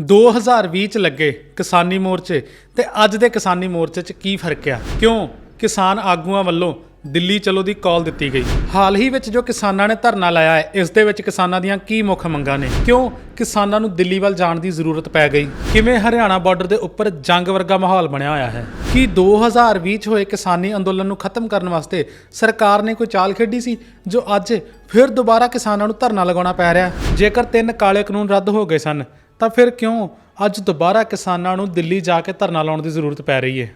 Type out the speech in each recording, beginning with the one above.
2020 ਚ ਲੱਗੇ ਕਿਸਾਨੀ ਮੋਰਚੇ ਤੇ ਅੱਜ ਦੇ ਕਿਸਾਨੀ ਮੋਰਚੇ 'ਚ ਕੀ ਫ਼ਰਕ ਆ? ਕਿਉਂ? ਕਿਸਾਨ ਆਗੂਆਂ ਵੱਲੋਂ ਦਿੱਲੀ ਚਲੋ ਦੀ ਕਾਲ ਦਿੱਤੀ ਗਈ। ਹਾਲ ਹੀ ਵਿੱਚ ਜੋ ਕਿਸਾਨਾਂ ਨੇ ਧਰਨਾ ਲਾਇਆ ਹੈ, ਇਸ ਦੇ ਵਿੱਚ ਕਿਸਾਨਾਂ ਦੀਆਂ ਕੀ ਮੁੱਖ ਮੰਗਾਂ ਨੇ? ਕਿਉਂ ਕਿਸਾਨਾਂ ਨੂੰ ਦਿੱਲੀ ਵੱਲ ਜਾਣ ਦੀ ਜ਼ਰੂਰਤ ਪੈ ਗਈ? ਕਿਵੇਂ ਹਰਿਆਣਾ ਬਾਰਡਰ ਦੇ ਉੱਪਰ ਜੰਗ ਵਰਗਾ ਮਾਹੌਲ ਬਣਿਆ ਹੋਇਆ ਹੈ? ਕੀ 2020 ਚ ਹੋਏ ਕਿਸਾਨੀ ਅੰਦੋਲਨ ਨੂੰ ਖਤਮ ਕਰਨ ਵਾਸਤੇ ਸਰਕਾਰ ਨੇ ਕੋਈ ਚਾਲ ਖੇਡੀ ਸੀ, ਜੋ ਅੱਜ ਫਿਰ ਦੁਬਾਰਾ ਕਿਸਾਨਾਂ ਨੂੰ ਧਰਨਾ ਲਗਾਉਣਾ ਪੈ ਰਿਹਾ ਜੇਕਰ ਤਿੰਨ ਕਾਲੇ ਕਾਨੂੰਨ ਰੱਦ ਹੋ ਗਏ ਸਨ ਤਾਂ ਫਿਰ ਕਿਉਂ ਅੱਜ ਦੁਬਾਰਾ ਕਿਸਾਨਾਂ ਨੂੰ ਦਿੱਲੀ ਜਾ ਕੇ ਧਰਨਾ ਲਾਉਣ ਦੀ ਜ਼ਰੂਰਤ ਪੈ ਰਹੀ ਹੈ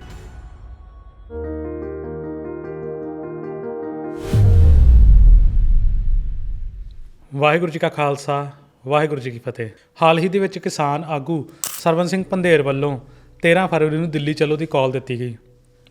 ਵਾਹਿਗੁਰੂ ਜੀ ਕਾ ਖਾਲਸਾ, ਵਾਹਿਗੁਰੂ ਜੀ ਕੀ ਫਤਿਹ। ਹਾਲ ਹੀ ਦੇ ਵਿੱਚ ਕਿਸਾਨ ਆਗੂ ਸਰਵਨ ਸਿੰਘ ਪੰਧੇਰ ਵੱਲੋਂ 13 ਫਰਵਰੀ ਨੂੰ ਦਿੱਲੀ ਚਲੋ ਦੀ ਕਾਲ ਦਿੱਤੀ ਗਈ,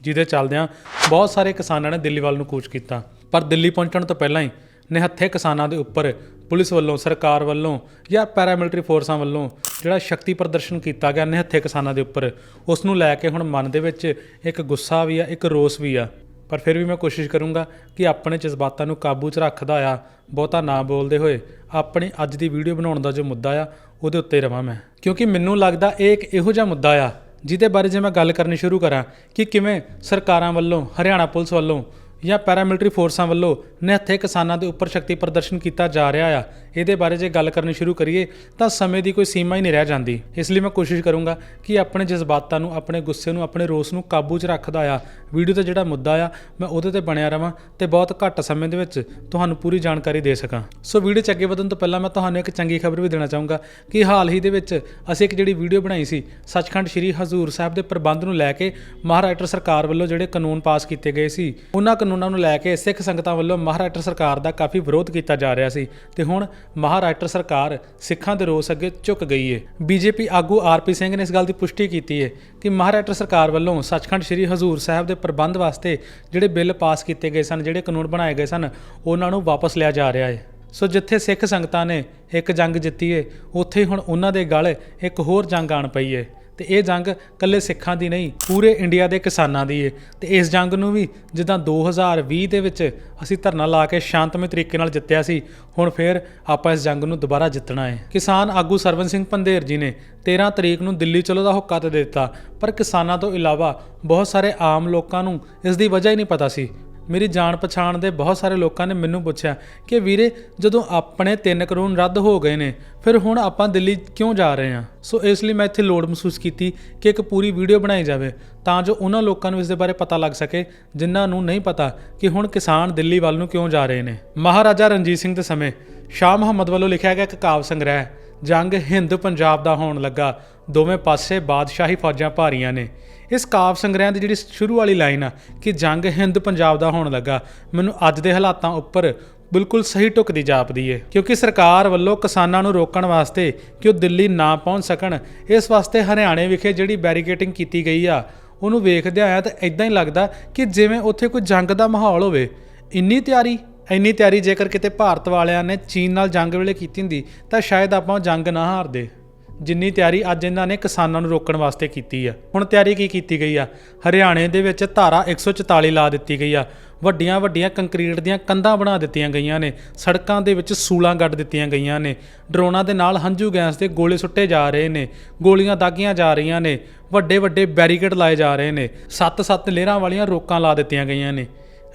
ਜਿਹਦੇ ਚੱਲਦਿਆਂ ਬਹੁਤ ਸਾਰੇ ਕਿਸਾਨਾਂ ਨੇ ਦਿੱਲੀ ਵੱਲ ਨੂੰ ਕੂਚ ਕੀਤਾ। ਪਰ ਦਿੱਲੀ ਪਹੁੰਚਣ ਤੋਂ ਪਹਿਲਾਂ ਹੀ ਨਿਹੱਥੇ ਕਿਸਾਨਾਂ ਦੇ ਉੱਪਰ ਪੁਲਿਸ ਵੱਲੋਂ, ਸਰਕਾਰ ਵੱਲੋਂ ਜਾਂ ਪੈਰਾਮਿਲਟਰੀ ਫੋਰਸਾਂ ਵੱਲੋਂ ਜਿਹੜਾ ਸ਼ਕਤੀ ਪ੍ਰਦਰਸ਼ਨ ਕੀਤਾ ਗਿਆ ਨਿਹੱਥੇ ਕਿਸਾਨਾਂ ਦੇ ਉੱਪਰ, ਉਸ ਨੂੰ ਲੈ ਕੇ ਹੁਣ ਮਨ ਦੇ ਵਿੱਚ ਇੱਕ ਗੁੱਸਾ ਵੀ ਆ, ਇੱਕ ਰੋਸ ਵੀ ਆ। ਪਰ ਫਿਰ ਵੀ ਮੈਂ ਕੋਸ਼ਿਸ਼ ਕਰੂੰਗਾ ਕਿ ਆਪਣੇ ਜਜ਼ਬਾਤਾਂ ਨੂੰ ਕਾਬੂ 'ਚ ਰੱਖਦਾ ਆ, ਬਹੁਤਾ ਨਾ ਬੋਲਦੇ ਹੋਏ ਆਪਣੀ ਅੱਜ ਦੀ ਵੀਡੀਓ ਬਣਾਉਣ ਦਾ ਜੋ ਮੁੱਦਾ ਆ, ਉਹਦੇ ਉੱਤੇ ਰਵਾਂ ਮੈਂ। ਕਿਉਂਕਿ ਮੈਨੂੰ ਲੱਗਦਾ ਇਹ ਇੱਕ ਇਹੋ ਜਿਹਾ ਮੁੱਦਾ ਆ, ਜਿਹਦੇ ਬਾਰੇ ਜੇ ਮੈਂ ਗੱਲ ਕਰਨੀ ਸ਼ੁਰੂ ਕਰਾਂ ਕਿ ਕਿਵੇਂ ਸਰਕਾਰਾਂ ਵੱਲੋਂ, ਹਰਿਆਣਾ ਪੁਲਿਸ ਵੱਲੋਂ ਜਾਂ ਪੈਰਾਮਿਲਟਰੀ ਫੋਰਸਾਂ ਵੱਲੋਂ ਨਿਹੱਥੇ ਕਿਸਾਨਾਂ ਦੇ ਉੱਪਰ ਸ਼ਕਤੀ ਪ੍ਰਦਰਸ਼ਨ ਕੀਤਾ ਜਾ ਰਿਹਾ ਆ। ਇਹਦੇ ਬਾਰੇ ਜੇ ਗੱਲ ਕਰਨੀ ਸ਼ੁਰੂ ਕਰੀਏ, ਤਾਂ ਸਮੇਂ ਦੀ ਕੋਈ ਸੀਮਾ ਹੀ ਨਹੀਂ ਰਹਿ ਜਾਂਦੀ। ਇਸ ਲਈ ਮੈਂ ਕੋਸ਼ਿਸ਼ ਕਰੂੰਗਾ ਕਿ ਆਪਣੇ ਜਜ਼ਬਾਤਾਂ ਨੂੰ, ਆਪਣੇ ਗੁੱਸੇ ਨੂੰ, ਆਪਣੇ ਰੋਸ ਨੂੰ ਕਾਬੂ 'ਚ ਰੱਖਦਾ ਆ। ਵੀਡੀਓ ਦਾ ਜਿਹੜਾ ਮੁੱਦਾ ਆ, ਮੈਂ ਉਹਦੇ ਤੇ ਬਣਿਆ ਰਵਾਂ ਤੇ ਬਹੁਤ ਘੱਟ ਸਮੇਂ ਦੇ ਵਿੱਚ ਤੁਹਾਨੂੰ ਪੂਰੀ ਜਾਣਕਾਰੀ ਦੇ ਸਕਾਂ। ਸੋ ਵੀਡੀਓ 'ਚ ਅੱਗੇ ਵਧਣ ਤੋਂ ਪਹਿਲਾਂ ਮੈਂ ਤੁਹਾਨੂੰ ਇੱਕ ਚੰਗੀ ਖਬਰ ਵੀ ਦੇਣਾ ਚਾਹੂੰਗਾ ਕਿ ਹਾਲ ਹੀ ਦੇ ਵਿੱਚ ਅਸੀਂ ਇੱਕ ਜਿਹੜੀ ਵੀਡੀਓ ਬਣਾਈ ਸੀ, ਸੱਚਖੰਡ ਸ੍ਰੀ ਹਜ਼ੂਰ ਸਾਹਿਬ ਦੇ ਪ੍ਰਬੰਧ ਨੂੰ ਲੈ ਕੇ ਮਹਾਰਾਸ਼ਟਰ ਸਰਕਾਰ ਵੱਲੋਂ ਜਿਹੜੇ ਕਾਨੂੰਨ ਪਾਸ ਕੀਤੇ ਗਏ ਸੀ, ਉਹਨਾਂ ਕਾਨੂੰਨਾਂ ਨੂੰ ਲੈ ਕੇ ਸਿੱਖ ਸੰਗਤਾਂ ਵੱਲੋਂ ਮਹਾਰਾਸ਼ਟਰ ਸਰਕਾਰ ਦਾ ਕਾਫੀ ਵਿਰੋਧ ਕੀਤਾ ਜਾ ਰਿਹਾ ਸੀ ਤੇ ਹੁਣ ਮਹਾਰਾਸ਼ਟਰ ਸਰਕਾਰ ਸਿੱਖਾਂ ਦੇ ਰੋਸ ਅੱਗੇ ਝੁਕ ਗਈ ਹੈ ਬੀਜੇਪੀ ਆਗੂ ਆਰਪੀ ਸਿੰਘ ਨੇ ਇਸ ਗੱਲ ਦੀ ਪੁਸ਼ਟੀ ਕੀਤੀ ਹੈ ਕਿ ਮਹਾਰਾਸ਼ਟਰ ਸਰਕਾਰ ਵੱਲੋਂ ਸੱਚਖੰਡ ਸ੍ਰੀ ਹਜ਼ੂਰ ਸਾਹਿਬ ਦੇ ਪ੍ਰਬੰਧ ਵਾਸਤੇ ਜਿਹੜੇ ਬਿੱਲ ਪਾਸ ਕੀਤੇ ਗਏ ਸਨ, ਜਿਹੜੇ ਕਾਨੂੰਨ ਬਣਾਏ ਗਏ ਸਨ, ਉਹਨਾਂ ਨੂੰ ਵਾਪਸ ਲਿਆ ਜਾ ਰਿਹਾ ਹੈ ਸੋ ਜਿੱਥੇ ਸਿੱਖ ਸੰਗਤਾਂ ਨੇ ਇੱਕ ਜੰਗ ਜਿੱਤੀ ਏ, ਉੱਥੇ ਹੁਣ ਉਹਨਾਂ ਦੇ ਗਲ ਇੱਕ ਹੋਰ ਜੰਗ ਆਣ ਪਈ ਏ। ਤੇ ਇਹ ਜੰਗ ਕੱਲੇ ਸਿੱਖਾਂ ਦੀ ਨਹੀਂ, ਪੂਰੇ ਇੰਡੀਆ ਦੇ ਕਿਸਾਨਾਂ ਦੀ ਏ। ਤੇ ਇਸ ਜੰਗ ਨੂੰ ਵੀ ਜਿੱਦਾਂ 2020 ਦੇ ਵਿੱਚ ਅਸੀਂ ਧਰਨਾ ਲਾ ਕੇ ਸ਼ਾਂਤਮਈ ਤਰੀਕੇ ਨਾਲ ਜਿੱਤਿਆ ਸੀ, ਹੁਣ ਫੇਰ ਆਪਾਂ ਇਸ ਜੰਗ ਨੂੰ ਦੁਬਾਰਾ ਜਿੱਤਣਾ ਹੈ ਕਿਸਾਨ ਆਗੂ ਸਰਵਨ ਸਿੰਘ ਪੰਧੇਰ ਜੀ ਨੇ 13 ਤਰੀਕ ਨੂੰ ਦਿੱਲੀ ਚਲੋ ਦਾ ਹੁੱਕਾ ਤੇ ਦਿੱਤਾ, ਪਰ ਕਿਸਾਨਾਂ ਤੋਂ ਇਲਾਵਾ ਬਹੁਤ ਸਾਰੇ ਆਮ ਲੋਕਾਂ ਨੂੰ ਇਸ ਦੀ ਵਜ੍ਹਾ ਹੀ ਨਹੀਂ ਪਤਾ ਸੀ। ਮੇਰੀ ਜਾਣ ਪਛਾਣ ਦੇ ਬਹੁਤ ਸਾਰੇ ਲੋਕਾਂ ਨੇ ਮੈਨੂੰ ਪੁੱਛਿਆ ਕਿ ਵੀਰੇ, ਜਦੋਂ ਆਪਣੇ ਤਿੰਨ ਕਾਨੂੰਨ ਰੱਦ ਹੋ ਗਏ ਨੇ, ਫਿਰ ਹੁਣ ਆਪਾਂ ਦਿੱਲੀ ਕਿਉਂ ਜਾ ਰਹੇ ਹਾਂ? ਸੋ ਇਸ ਲਈ ਮੈਂ ਇੱਥੇ ਲੋੜ ਮਹਿਸੂਸ ਕੀਤੀ ਕਿ ਇੱਕ ਪੂਰੀ ਵੀਡੀਓ ਬਣਾਈ ਜਾਵੇ, ਤਾਂ ਜੋ ਉਹਨਾਂ ਲੋਕਾਂ ਨੂੰ ਇਸ ਦੇ ਬਾਰੇ ਪਤਾ ਲੱਗ ਸਕੇ, ਜਿਨ੍ਹਾਂ ਨੂੰ ਨਹੀਂ ਪਤਾ ਕਿ ਹੁਣ ਕਿਸਾਨ ਦਿੱਲੀ ਵੱਲ ਨੂੰ ਕਿਉਂ ਜਾ ਰਹੇ ਨੇ। ਮਹਾਰਾਜਾ ਰਣਜੀਤ ਸਿੰਘ ਦੇ ਸਮੇਂ, ਸ਼ਾਹ ਮੁਹੰਮਦ ਵੱਲੋਂ ਲਿਖਿਆ ਗਿਆ ਇੱਕ ਕਾਵਿ ਸੰਗ੍ਰਹਿ, ਜੰਗ ਹਿੰਦ ਪੰਜਾਬ ਦਾ ਹੋਣ ਲੱਗਾ, ਦੋਵੇਂ ਪਾਸੇ ਬਾਦਸ਼ਾਹੀ ਫੌਜਾਂ ਭਾਰੀਆਂ ਨੇ। ਇਸ ਕਾਵ ਸੰਗ੍ਰਹਿ ਦੀ ਜਿਹੜੀ ਸ਼ੁਰੂ ਵਾਲੀ ਲਾਈਨ ਆ, ਕਿ ਜੰਗ ਹਿੰਦ ਪੰਜਾਬ ਦਾ ਹੋਣ ਲੱਗਾ, ਮੈਨੂੰ ਅੱਜ ਦੇ ਹਾਲਾਤਾਂ ਉੱਪਰ ਬਿਲਕੁਲ ਸਹੀ ਟੁਕਦੀ ਜਾਪਦੀ ਏ। ਕਿਉਂਕਿ ਸਰਕਾਰ ਵੱਲੋਂ ਕਿਸਾਨਾਂ ਨੂੰ ਰੋਕਣ ਵਾਸਤੇ ਕਿ ਉਹ ਦਿੱਲੀ ਨਾ ਪਹੁੰਚ ਸਕਣ, ਇਸ ਵਾਸਤੇ ਹਰਿਆਣੇ ਵਿਖੇ ਜਿਹੜੀ ਬੈਰੀਕੇਟਿੰਗ ਕੀਤੀ ਗਈ ਆ, ਉਹਨੂੰ ਵੇਖਦਿਆਂ ਆਇਆ ਤਾਂ ਇਦਾਂ ਹੀ ਲੱਗਦਾ ਕਿ ਜਿਵੇਂ ਉੱਥੇ ਕੋਈ ਜੰਗ ਦਾ ਮਾਹੌਲ ਹੋਵੇ। ਇੰਨੀ ਤਿਆਰੀ ਇੰਨੀ ਤਿਆਰੀ ਜੇਕਰ ਕਿਤੇ ਭਾਰਤ ਵਾਲਿਆਂ ਨੇ ਚੀਨ ਨਾਲ ਜੰਗ ਵੇਲੇ ਕੀਤੀ ਹੁੰਦੀ, ਤਾਂ ਸ਼ਾਇਦ ਆਪਾਂ ਉਹ ਜੰਗ ਨਾ ਹਾਰਦੇ। ਜਿੰਨੀ ਤਿਆਰੀ ਅੱਜ ਇਹਨਾਂ ਨੇ ਕਿਸਾਨਾਂ ਨੂੰ ਰੋਕਣ ਵਾਸਤੇ ਕੀਤੀ ਆ। ਹੁਣ ਤਿਆਰੀ ਕੀ ਕੀਤੀ ਗਈ ਆ? ਹਰਿਆਣੇ ਦੇ ਵਿੱਚ ਧਾਰਾ 144 ਲਾ ਦਿੱਤੀ ਗਈ ਆ। ਵੱਡੀਆਂ ਵੱਡੀਆਂ ਕੰਕਰੀਟ ਦੀਆਂ ਕੰਧਾਂ ਬਣਾ ਦਿੱਤੀਆਂ ਗਈਆਂ ਨੇ। ਸੜਕਾਂ ਦੇ ਵਿੱਚ ਸੂਲਾਂ ਗੱਡ ਦਿੱਤੀਆਂ ਗਈਆਂ ਨੇ। ਡਰੋਨਾਂ ਦੇ ਨਾਲ ਹੰਝੂ ਗੈਸ ਦੇ ਗੋਲੇ ਸੁੱਟੇ ਜਾ ਰਹੇ ਨੇ। ਗੋਲੀਆਂ ਦਾਗੀਆਂ ਜਾ ਰਹੀਆਂ ਨੇ। ਵੱਡੇ ਵੱਡੇ ਬੈਰੀਕੇਡ ਲਾਏ ਜਾ ਰਹੇ ਨੇ। ਸੱਤ ਸੱਤ ਲੇਅਰਾਂ ਵਾਲੀਆਂ ਰੋਕਾਂ ਲਾ ਦਿੱਤੀਆਂ ਗਈਆਂ ਨੇ।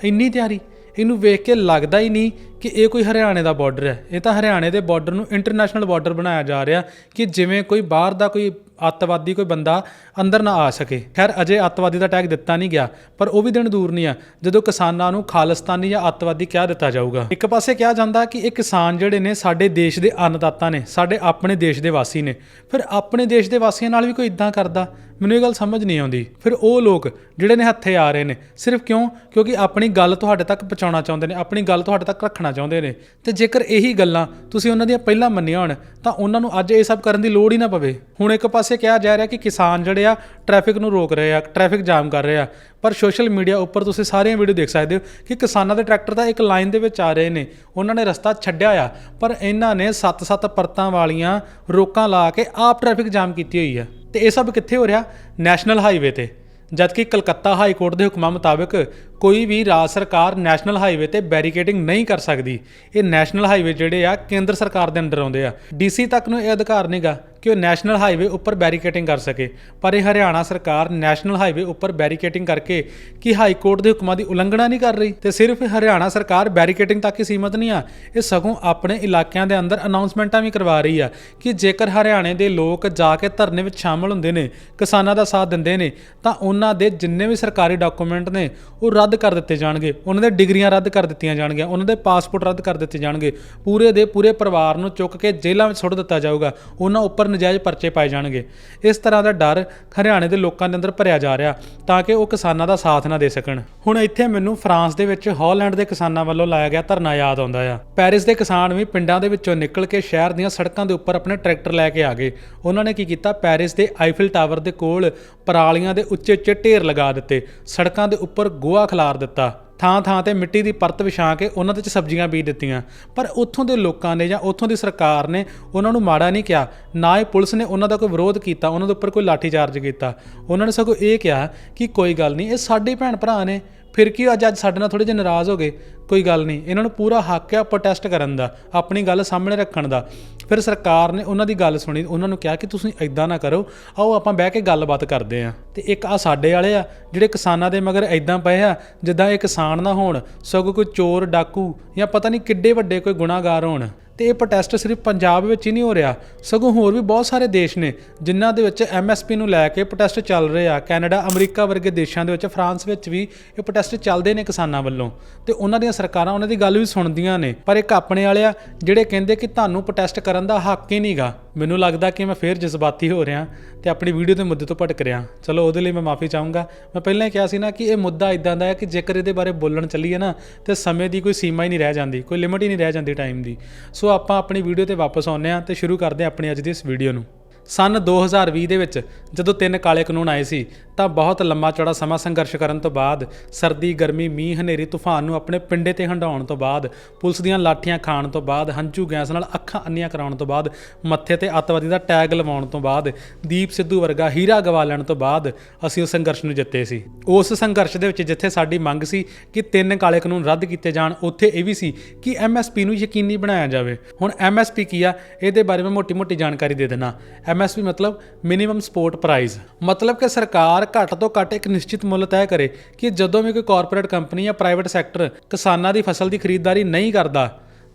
ਇੰਨੀ ਤਿਆਰੀ ਇਹਨੂੰ ਵੇਖ ਕੇ ਲੱਗਦਾ ਹੀ ਨਹੀਂ ਕਿ ਇਹ ਕੋਈ ਹਰਿਆਣੇ ਦਾ ਬਾਰਡਰ ਹੈ। ਇਹ ਤਾਂ ਹਰਿਆਣੇ ਦੇ ਬਾਰਡਰ ਨੂੰ ਇੰਟਰਨੈਸ਼ਨਲ ਬਾਰਡਰ ਬਣਾਇਆ ਜਾ ਰਿਹਾ ਕਿ ਜਿਵੇਂ ਕੋਈ ਬਾਹਰ ਦਾ ਕੋਈ ਅੱਤਵਾਦੀ ਕੋਈ ਬੰਦਾ ਅੰਦਰ ਨਾ ਆ ਸਕੇ। ਖੈਰ, ਅਜੇ ਅੱਤਵਾਦੀ ਦਾ ਟੈਗ ਦਿੱਤਾ ਨਹੀਂ ਗਿਆ, ਪਰ ਉਹ ਵੀ ਦਿਨ ਦੂਰ ਨਹੀਂ ਆ, ਜਦੋਂ ਕਿਸਾਨਾਂ ਨੂੰ ਖਾਲਿਸਤਾਨੀ ਜਾਂ ਅੱਤਵਾਦੀ ਕਹਿ ਦਿੱਤਾ ਜਾਊਗਾ। ਇੱਕ ਪਾਸੇ ਕਿਹਾ ਜਾਂਦਾ ਕਿ ਇਹ ਕਿਸਾਨ ਜਿਹੜੇ ਨੇ ਸਾਡੇ ਦੇਸ਼ ਦੇ ਅੰਨਦਾਤਾ ਨੇ, ਸਾਡੇ ਆਪਣੇ ਦੇਸ਼ ਦੇ ਵਾਸੀ ਨੇ। ਫਿਰ ਆਪਣੇ ਦੇਸ਼ ਦੇ ਵਾਸੀਆਂ ਨਾਲ ਵੀ ਕੋਈ ਇਦਾਂ ਕਰਦਾ? ਮੈਨੂੰ ਇਹ ਗੱਲ ਸਮਝ ਨਹੀਂ ਆਉਂਦੀ। ਫਿਰ ਉਹ ਲੋਕ ਜਿਹੜੇ ਨੇ ਹੱਥੇ ਆ ਰਹੇ ਨੇ, ਸਿਰਫ ਕਿਉਂ? ਕਿਉਂਕਿ ਆਪਣੀ ਗੱਲ ਤੁਹਾਡੇ ਤੱਕ ਪਹੁੰਚਾਉਣਾ ਚਾਹੁੰਦੇ ਨੇ, ਆਪਣੀ ਗੱਲ ਤੁਹਾਡੇ ਤੱਕ ਰੱਖਣਾ ਚਾਹੁੰਦੇ ਨੇ। ਤੇ ਜੇਕਰ ਇਹੀ ਗੱਲਾਂ ਤੁਸੀਂ ਉਹਨਾਂ ਦੀਆਂ ਪਹਿਲਾਂ ਮੰਨੀਆਂ ਹੋਣ, ਤਾਂ ਉਹਨਾਂ ਨੂੰ ਅੱਜ ਇਹ ਸਭ ਕਰਨ ਦੀ ਲੋੜ ਹੀ ਨਾ ਪਵੇ। ਹੁਣ ਇੱਕ ਪਾਸੇ ਕਿਹਾ ਜਾ ਰਿਹਾ ਕਿ ਕਿਸਾਨ ਜਿਹੜੇ ਆ, ਟ੍ਰੈਫਿਕ ਨੂੰ ਰੋਕ ਰਹੇ ਆ, ਟ੍ਰੈਫਿਕ ਜਾਮ ਕਰ ਰਹੇ ਆ। ਪਰ ਸੋਸ਼ਲ ਮੀਡੀਆ ਉੱਪਰ ਤੁਸੀਂ ਸਾਰੀਆਂ ਵੀਡੀਓ ਦੇਖ ਸਕਦੇ ਹੋ ਕਿ ਕਿਸਾਨਾਂ ਦੇ ਟਰੈਕਟਰ ਤਾਂ ਇੱਕ ਲਾਈਨ ਦੇ ਵਿੱਚ ਆ ਰਹੇ ਨੇ। ਉਹਨਾਂ ਨੇ ਰਸਤਾ ਛੱਡਿਆ ਆ, ਪਰ ਇਹਨਾਂ ਨੇ ਸੱਤ-ਸੱਤ ਪਰਤਾਂ ਵਾਲੀਆਂ ਰੋਕਾਂ ਲਾ ਕੇ ਆਪ ਟ੍ਰੈਫਿਕ ਜਾਮ ਕੀਤੀ ਹੋਈ ਆ। ਤੇ ਇਹ ਸਭ ਕਿੱਥੇ ਹੋ ਰਿਹਾ? ਨੈਸ਼ਨਲ ਹਾਈਵੇ ਤੇ। ਜਦਕਿ ਕਲਕੱਤਾ ਹਾਈ ਕੋਰਟ ਦੇ ਹੁਕਮਾਂ ਮੁਤਾਬਕ ਕੋਈ ਵੀ ਰਾਜ ਸਰਕਾਰ ਨੈਸ਼ਨਲ ਹਾਈਵੇ ਤੇ ਬੈਰੀਕੇਡਿੰਗ ਨਹੀਂ ਕਰ ਸਕਦੀ। ਇਹ ਨੈਸ਼ਨਲ ਹਾਈਵੇ ਜਿਹੜੇ ਆ, ਕੇਂਦਰ ਸਰਕਾਰ ਦੇ ਅੰਡਰ ਆਉਂਦੇ ਆ। ਡੀਸੀ ਤੱਕ ਨੂੰ ਇਹ ਅਧਿਕਾਰ ਨਹੀਂਗਾ ਕਿ ਉਹ ਨੈਸ਼ਨਲ ਹਾਈਵੇ ਉੱਪਰ ਬੈਰੀਕੇਟਿੰਗ ਕਰ ਸਕੇ। ਪਰ ਇਹ ਹਰਿਆਣਾ ਸਰਕਾਰ ਨੈਸ਼ਨਲ ਹਾਈਵੇ ਉੱਪਰ ਬੈਰੀਕੇਟਿੰਗ ਕਰਕੇ ਕੀ ਹਾਈ ਕੋਰਟ ਦੇ ਹੁਕਮਾਂ ਦੀ ਉਲੰਘਣਾ ਨਹੀਂ ਕਰ ਰਹੀ? ਤੇ ਸਿਰਫ ਹਰਿਆਣਾ ਸਰਕਾਰ ਬੈਰੀਕੇਟਿੰਗ ਤੱਕ ਹੀ ਸੀਮਤ ਨਹੀਂ ਆ। ਇਹ ਸਗੋਂ ਆਪਣੇ ਇਲਾਕਿਆਂ ਦੇ ਅੰਦਰ ਅਨਾਉਂਸਮੈਂਟਾਂ ਵੀ ਕਰਵਾ ਰਹੀ ਆ ਕਿ ਜੇਕਰ ਹਰਿਆਣੇ ਦੇ ਲੋਕ ਜਾ ਕੇ ਧਰਨੇ ਵਿੱਚ ਸ਼ਾਮਲ ਹੁੰਦੇ ਨੇ, ਕਿਸਾਨਾਂ ਦਾ ਸਾਥ ਦਿੰਦੇ ਨੇ, ਤਾਂ ਉਹਨਾਂ ਦੇ ਜਿੰਨੇ ਵੀ ਸਰਕਾਰੀ ਡਾਕੂਮੈਂਟ ਨੇ, ਉਹ ਰੱਦ ਕਰ ਦਿੱਤੇ ਜਾਣਗੇ। ਉਹਨਾਂ ਦੇ ਡਿਗਰੀਆਂ ਰੱਦ ਕਰ ਦਿੱਤੀਆਂ ਜਾਣਗੀਆਂ। ਉਹਨਾਂ ਦੇ ਪਾਸਪੋਰਟ ਰੱਦ ਕਰ ਦਿੱਤੇ ਜਾਣਗੇ। ਪੂਰੇ ਦੇ ਪੂਰੇ ਪਰਿਵਾਰ ਨੂੰ ਚੁੱਕ ਕੇ ਜੇਲ੍ਹਾਂ ਵਿੱਚ ਸੁੱਟ ਦਿੱਤਾ ਜਾਊਗਾ। ਉਹਨਾਂ ਉੱਪਰ ਨਜਾਇਜ਼ ਪਰਚੇ ਪਾਏ ਜਾਣਗੇ। ਇਸ ਤਰ੍ਹਾਂ ਦਾ ਡਰ ਹਰਿਆਣੇ ਦੇ ਲੋਕਾਂ ਦੇ ਅੰਦਰ ਭਰਿਆ ਜਾ ਰਿਹਾ ਤਾਂ ਕਿ ਉਹ ਕਿਸਾਨਾਂ ਦਾ ਸਾਥ ਨਾ ਦੇ ਸਕਣ। ਹੁਣ ਇੱਥੇ ਮੈਨੂੰ ਫਰਾਂਸ ਦੇ ਵਿੱਚ ਹਾਲੈਂਡ ਦੇ ਕਿਸਾਨਾਂ ਵੱਲੋਂ ਲਾਇਆ ਗਿਆ ਧਰਨਾ ਯਾਦ ਆਉਂਦਾ ਆ। ਪੈਰਿਸ ਦੇ ਕਿਸਾਨ ਵੀ ਪਿੰਡਾਂ ਦੇ ਵਿੱਚੋਂ ਨਿਕਲ ਕੇ ਸ਼ਹਿਰ ਦੀਆਂ ਸੜਕਾਂ ਦੇ ਉੱਪਰ ਆਪਣੇ ਟਰੈਕਟਰ ਲੈ ਕੇ ਆ ਗਏ। ਉਹਨਾਂ ਨੇ ਕੀ ਕੀਤਾ? ਪੈਰਿਸ ਦੇ ਆਈਫਲ ਟਾਵਰ ਦੇ ਕੋਲ ਪਰਾਲੀਆਂ ਦੇ ਉੱਚੇ ਉੱਚੇ ਢੇਰ ਲਗਾ ਦਿੱਤੇ। ਸੜਕਾਂ ਦੇ ਉੱਪਰ ਗੋਹਾ ਖਿਲਾਰ ਦਿੱਤਾ। ਥਾਂ ਥਾਂ ਤੇ ਮਿੱਟੀ ਦੀ ਪਰਤ ਵਿਛਾ ਕੇ ਉਹਨਾਂ ਦੇ ਵਿੱਚ ਸਬਜ਼ੀਆਂ ਬੀਜ ਦਿੱਤੀਆਂ। ਪਰ ਉੱਥੋਂ ਦੇ ਲੋਕਾਂ ਨੇ ਜਾਂ ਉੱਥੋਂ ਦੀ ਸਰਕਾਰ ਨੇ ਉਹਨਾਂ ਨੂੰ ਮਾੜਾ ਨਹੀਂ ਕਿਹਾ। ਨਾ ਹੀ ਪੁਲਿਸ ਨੇ ਉਹਨਾਂ ਦਾ ਕੋਈ ਵਿਰੋਧ ਕੀਤਾ, ਉਹਨਾਂ ਦੇ ਉੱਪਰ ਕੋਈ ਲਾਠੀ ਚਾਰਜ ਕੀਤਾ। ਉਹਨਾਂ ਨੇ ਸਗੋਂ ਇਹ ਕਿਹਾ ਕਿ ਕੋਈ ਗੱਲ ਨਹੀਂ, ਇਹ ਸਾਡੇ ਭੈਣ ਭਰਾ ਨੇ। ਫਿਰ ਕੀ ਅੱਜ ਅੱਜ ਸਾਡੇ ਨਾਲ ਥੋੜੇ ਜਿਹਾ ਨਾਰਾਜ਼ ਹੋ ਗਏ। ਕੋਈ ਗੱਲ ਨਹੀਂ, ਇਹਨਾਂ ਨੂੰ ਪੂਰਾ ਹੱਕ ਹੈ ਪ੍ਰੋਟੈਸਟ ਕਰਨ ਦਾ, ਆਪਣੀ ਗੱਲ ਸਾਹਮਣੇ ਰੱਖਣ ਦਾ। ਫਿਰ ਸਰਕਾਰ ਨੇ ਉਹਨਾਂ ਦੀ ਗੱਲ ਸੁਣੀ, ਉਹਨਾਂ ਨੂੰ ਕਿਹਾ ਕਿ ਤੁਸੀਂ ਐਦਾਂ ਨਾ ਕਰੋ। ਆਓ ਆਪਾਂ ਬਹਿ ਕੇ ਗੱਲਬਾਤ ਕਰਦੇ ਆਂ ਤੇ ਇੱਕ ਆ ਸਾਡੇ ਵਾਲੇ ਆ, ਜਿਹੜੇ ਕਿਸਾਨਾਂ ਦੇ ਮਗਰ ਐਦਾਂ ਪਏ ਆ, ਜਿੱਦਾਂ ਇਹ ਕਿਸਾਨ ਨਾ ਹੋਣ, ਸਗੋਂ ਕੋਈ ਚੋਰ, ਡਾਕੂ ਜਾਂ ਪਤਾ ਨਹੀਂ ਕਿੱਡੇ ਵੱਡੇ ਕੋਈ ਗੁਨਾਹਗਾਰ ਹੋਣ। ਤੇ ਇਹ ਪ੍ਰੋਟੈਸਟ ਸਿਰਫ ਪੰਜਾਬ ਵਿੱਚ ਹੀ ਨਹੀਂ ਹੋ ਰਿਹਾ, ਸਗੋਂ ਹੋਰ ਵੀ ਬਹੁਤ ਸਾਰੇ ਦੇਸ਼ ਨੇ, ਜਿਨ੍ਹਾਂ ਦੇ ਵਿੱਚ ਐਮਐਸਪੀ ਨੂੰ ਲੈ ਕੇ ਪ੍ਰੋਟੈਸਟ ਚੱਲ ਰਹੇ ਆ। ਕੈਨੇਡਾ, ਅਮਰੀਕਾ ਵਰਗੇ ਦੇਸ਼ਾਂ ਦੇ ਵਿੱਚ, ਫਰਾਂਸ ਵਿੱਚ ਵੀ ਇਹ ਪ੍ਰੋਟੈਸਟ ਚੱਲਦੇ ਨੇ ਕਿਸਾਨਾਂ ਵੱਲੋਂ। ਤੇ ਉਹਨਾਂ ਦੀਆਂ ਸਰਕਾਰਾਂ ਉਹਨਾਂ ਦੀ ਗੱਲ ਵੀ ਸੁਣਦੀਆਂ ਨੇ, ਪਰ ਇੱਕ ਆਪਣੇ ਵਾਲੇ ਆ, ਜਿਹੜੇ ਕਹਿੰਦੇ ਕਿ ਤੁਹਾਨੂੰ ਪ੍ਰੋਟੈਸਟ ਕਰਨ ਦਾ ਹੱਕ ਹੀ ਨਹੀਂਗਾ। ਮੈਨੂੰ ਲੱਗਦਾ ਕਿ ਮੈਂ ਫੇਰ ਜਜ਼ਬਾਤੀ ਹੋ ਰਿਹਾ ਤੇ ਆਪਣੀ ਵੀਡੀਓ ਦੇ ਮੁੱਦੇ ਤੋਂ ਭਟਕ ਰਿਹਾ। ਚਲੋ, ਉਹਦੇ ਲਈ ਮੈਂ ਮਾਫੀ ਚਾਹੂੰਗਾ। ਮੈਂ ਪਹਿਲਾਂ ਹੀ ਕਿਹਾ ਸੀ ਨਾ ਕਿ ਇਹ ਮੁੱਦਾ ਇਦਾਂ ਦਾ ਹੈ ਕਿ ਜੇਕਰ ਇਹਦੇ ਬਾਰੇ ਬੋਲਣ ਚੱਲੀਏ ਨਾ, ਤੇ ਸਮੇਂ ਦੀ ਕੋਈ ਸੀਮਾ ਹੀ ਨਹੀਂ ਰਹਿ ਜਾਂਦੀ, ਕੋਈ ਲਿਮਿਟ ਹੀ ਨਹੀਂ ਰਹਿ ਜਾਂਦੀ ਟਾਈਮ ਦੀ। ਸੋ ਆਪਾਂ ਆਪਣੀ ਵੀਡੀਓ ਤੇ ਵਾਪਸ ਆਉਂਦੇ ਹਾਂ ਤੇ ਸ਼ੁਰੂ ਕਰਦੇ ਹਾਂ ਆਪਣੀ ਅੱਜ ਦੀ ਇਸ ਵੀਡੀਓ ਨੂੰ। ਸਨ 2020 ਦੇ ਵਿੱਚ ਜਦੋਂ ਤਿੰਨ ਕਾਲੇ ਕਾਨੂੰਨ ਆਏ ਸੀ, ਤਾਂ ਬਹੁਤ ਲੰਮਾ ਚੌੜਾ ਸਮਾਂ ਸੰਘਰਸ਼ ਕਰਨ ਤੋਂ ਬਾਅਦ ਸਰਦੀ, ਗਰਮੀ, ਮੀਂਹ, ਹਨੇਰੀ, ਤੂਫਾਨ ਨੂੰ ਆਪਣੇ ਪਿੰਡੇ ਤੇ ਹੰਡਾਉਣ ਤੋਂ ਬਾਅਦ, ਪੁਲਿਸ ਦੀਆਂ ਲਾਠੀਆਂ ਖਾਣ ਤੋਂ ਬਾਅਦ, ਹੰਝੂ ਗੈਸ ਨਾਲ ਅੱਖਾਂ ਅੰਨੀਆਂ ਕਰਾਉਣ ਤੋਂ ਬਾਅਦ, ਮੱਥੇ ਤੇ ਅੱਤਵਾਦੀ ਦਾ ਟੈਗ ਲਵਾਉਣ ਤੋਂ ਬਾਅਦ, ਦੀਪ ਸਿੱਧੂ ਵਰਗਾ ਹੀਰਾ ਗਵਾ ਲੈਣ ਤੋਂ ਬਾਅਦ ਅਸੀਂ ਉਸ ਸੰਘਰਸ਼ ਨੂੰ ਜਿੱਤੇ ਸੀ। ਉਸ ਸੰਘਰਸ਼ ਦੇ ਵਿੱਚ ਜਿੱਥੇ ਸਾਡੀ ਮੰਗ ਸੀ ਕਿ ਤਿੰਨ ਕਾਲੇ ਕਾਨੂੰਨ ਰੱਦ ਕੀਤੇ ਜਾਣ, ਉੱਥੇ ਇਹ ਵੀ ਸੀ ਕਿ ਐਮਐਸਪੀ ਨੂੰ ਯਕੀਨੀ ਬਣਾਇਆ ਜਾਵੇ। ਹੁਣ ਐਮਐਸਪੀ ਕੀ ਆ? ਇਹਦੇ ਬਾਰੇ ਮੈਂ ਮੋਟੀ-ਮੋਟੀ ਜਾਣਕਾਰੀ ਦੇ ਦੇਣਾ ਐਮਐਸਪੀ ਮਤਲਬ ਮਿਨੀਮਮ ਸਪੋਰਟ ਪ੍ਰਾਈਸ ਮਤਲਬ ਕਿ ਸਰਕਾਰ ਘੱਟ ਤੋਂ ਘੱਟ ਇੱਕ ਨਿਸ਼ਚਿਤ ਮੁੱਲ ਤੈਅ ਕਰੇ ਕਿ ਜਦੋਂ ਵੀ ਕੋਈ ਕਾਰਪੋਰੇਟ ਕੰਪਨੀ ਜਾਂ ਪ੍ਰਾਈਵੇਟ ਸੈਕਟਰ ਕਿਸਾਨਾਂ ਦੀ ਫਸਲ ਦੀ ਖਰੀਦਦਾਰੀ ਨਹੀਂ ਕਰਦਾ,